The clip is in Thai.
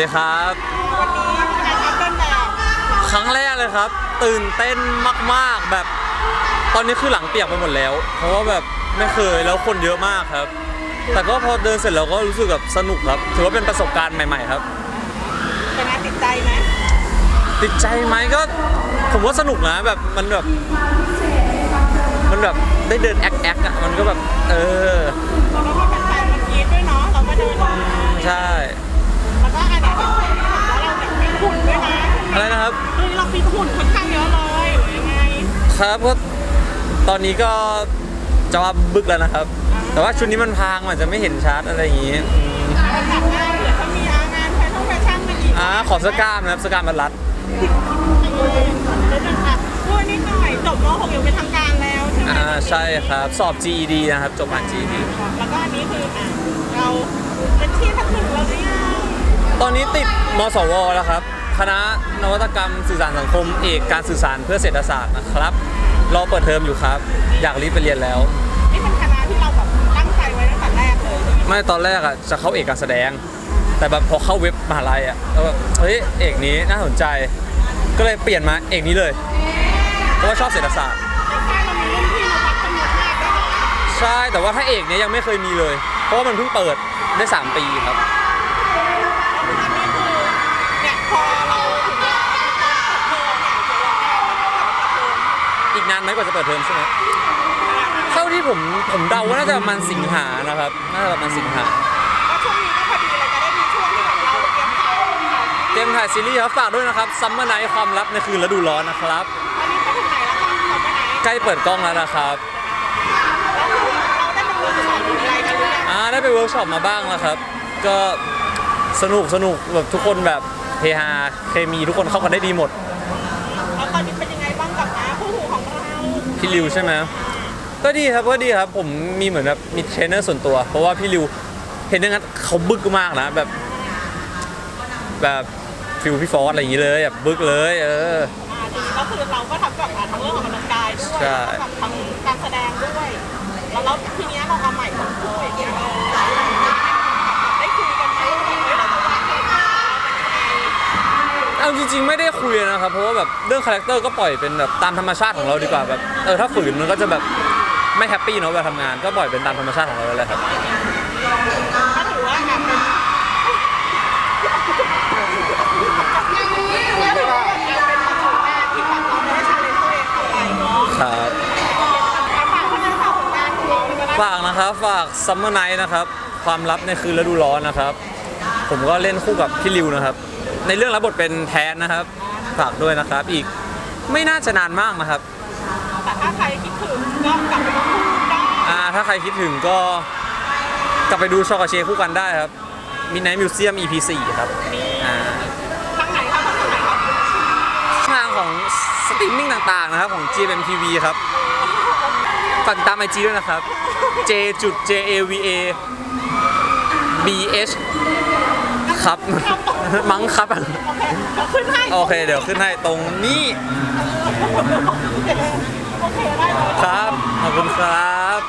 ดีครับ วันนี้เป็นการอัพเดินแบบครั้งแรกเลยครับ ตื่นเต้นมากๆแบบ ตอนนี้คือหลังเปียกไปหมดแล้ว เพราะว่าแบบไม่เคยแล้วคนเยอะมากครับ แต่ก็พอเดินเสร็จเราก็รู้สึกแบบสนุกครับ ถือว่าเป็นประสบการณ์ใหม่ ๆ ครับ เป็นงานติดใจไหมติดใจไหมก็ผมว่าสนุกนะแบบมันแบบ มันแบบได้เดินแอคแอคอะมันก็แบบ เออแล้วก็มีแฟนๆมากรีดด้วยเนาะเราก็เดินออกมา ใช่ แล้วก็อันไหนที่ผมแล้วเราแบบมีหุ่นด้วยนะอะไรนะครับเฮ้ยเรามีหุ่นค่อนข้างเยอะเลยหรือยังไงครับก็ตอนนี้ก็จะว่าบึกแล้วนะครับ แต่ว่าชุดนี้มันพรางมันจะไม่เห็นชัดอะไรอย่างงี้อืมเราถามได้เดี๋ยวถ้ามีอางานแฟชั่นแฟชั่นมาอีกอ่าขอสกล้ามนะครับสกล้ามมันรัดเดี๋ยวนะคะพูดนิดหน่อยจบม .6 อย่างเป็นทางการแล้วใช่ไหมอ่าใช่ครับสอบ GED นะครับจบผ่าน GED แล้วก็อันนี้คืออะเราเป็นที่ทักหนึ่งเราหรือยัง ตอนนี้ติดมสวแล้วครับ คณะนวัตกรรมสื่อสารสังคม เอกการสื่อสารเพื่อเศรษฐศาสตร์นะครับ รอเปิดเทอมอยู่ครับ อยากรีบไปเรียนแล้ว นี่เป็นคณะที่เราแบบตั้งใจไว้ตั้งแต่แรกเลยใช่ไหมไม่ตอนแรกอะจะเข้าเอกการแสดง แต่แบบพอเข้าเว็บมหาลัยอะแล้วแบบเฮ้ยเอกนี้น่าสนใจ ก็เลยเปลี่ยนมาเอกนี้เลย เพราะว่าชอบเศรษฐศาสตร์ในค่ายเรามีรุ่นพี่มาวัดจำนวนมากด้วยเหรอใช่แต่ว่าถ้าเอกเนี้ยยังไม่เคยมีเลย เพราะว่ามันเพิ่งเปิดได้ 3 ปีครับ อันนี้คือเนี่ยพอเราถึงเวลาเปิดเทอมเนี่ยเดี๋ยวเราเปิดเทอม อีกนานไหมกว่าจะเปิดเทอมใช่ไหมเท่าที่ผมผมเดาว่าน่าจะประมาณสิงหานะครับน่าจะประมาณสิงหาก็ช่วงนี้ก็พอดีเลยจะได้มีช่วงที่แบบเราเตรียมถ่ายเตรียมถ่ายซีรีส์ครับฝากด้วยนะครับซัมเมอร์ไนท์ความลับในคืนฤดูร้อนนะครับอันนี้ไปถึงไหนแล้วคะเราไปไหนใกล้เปิดกล้องแล้วนะครับแล้วคือเราได้ไปเวิร์กช็อปหรืออะไรกันหรือยังอ่าได้ไปเวิร์กช็อปมาบ้างแล้วครับ ก็สนุกสนุกแบบทุกคนแบบเฮฮาเคมีทุกคนเข้ากันได้ดีหมด พี่ริวใช่ไหมก็ดีครับก็ดีครับผมมีเหมือนแบบมีเทรนเนอร์ส่วนตัว เพราะว่าพี่ริวเห็นอย่างนั้นเขาบึกมากนะแบบ แบบฟิลพี่ฟอสอะไรอย่างนี้เลยแบบบึกเลย เอออ่าดีก็คือเราก็ทำกับทั้งเรื่องออกกำลังกายด้วยใช่ แล้วก็แบบทั้ง ริง ๆ ไม่ได้คุยนะครับ เพราะว่าแบบเรื่องคาแรคเตอร์ก็ปล่อยเป็นแบบตามธรรมชาติของเราดีกว่าแบบเออถ้าฝืนมันก็จะแบบไม่แฮปปี้เนาะเวลาทำงานก็ปล่อยเป็นตามธรรมชาติของเราเลยครับก็ถือว่าอะเป็นเป็นประสบการณ์ที่แบบเราได้ชาเลนจ์ตัวเองเข้าไปเนาะครับฝากคนนั้นฝากผลงานของเราเลยก็ได้ฝากนะครับฝากซัมเมอร์ไนท์นะครับ ความลับในคืนฤดูร้อนนะครับ ผมก็เล่นคู่กับพี่ริวนะครับ ในเรื่องรับบทเป็นแทนนะครับ ฝากด้วยนะครับ อีกไม่น่าจะนานมากนะครับ แต่ถ้าใครคิดถึงก็กลับไปดูได้อ่า ถ้าใครคิดถึงก็กลับไปดูชอกาเชคู่กันได้ครับมินไนท์มิวเซียม EP 4ครับอ่าทางไหนครับทางไหนครับช่องทางของสตรีมมิ่งต่างๆนะครับ ของ GMMTV ครับฝากติดตามไอจีด้วยนะครับ J จุด J A V A B H ครับ มั้งครับโอเคเดี๋ยวขึ้นให้โอเค เดี๋ยวขึ้นให้ตรงนี้ โอเคได้เลย ครับ ขอบคุณครับ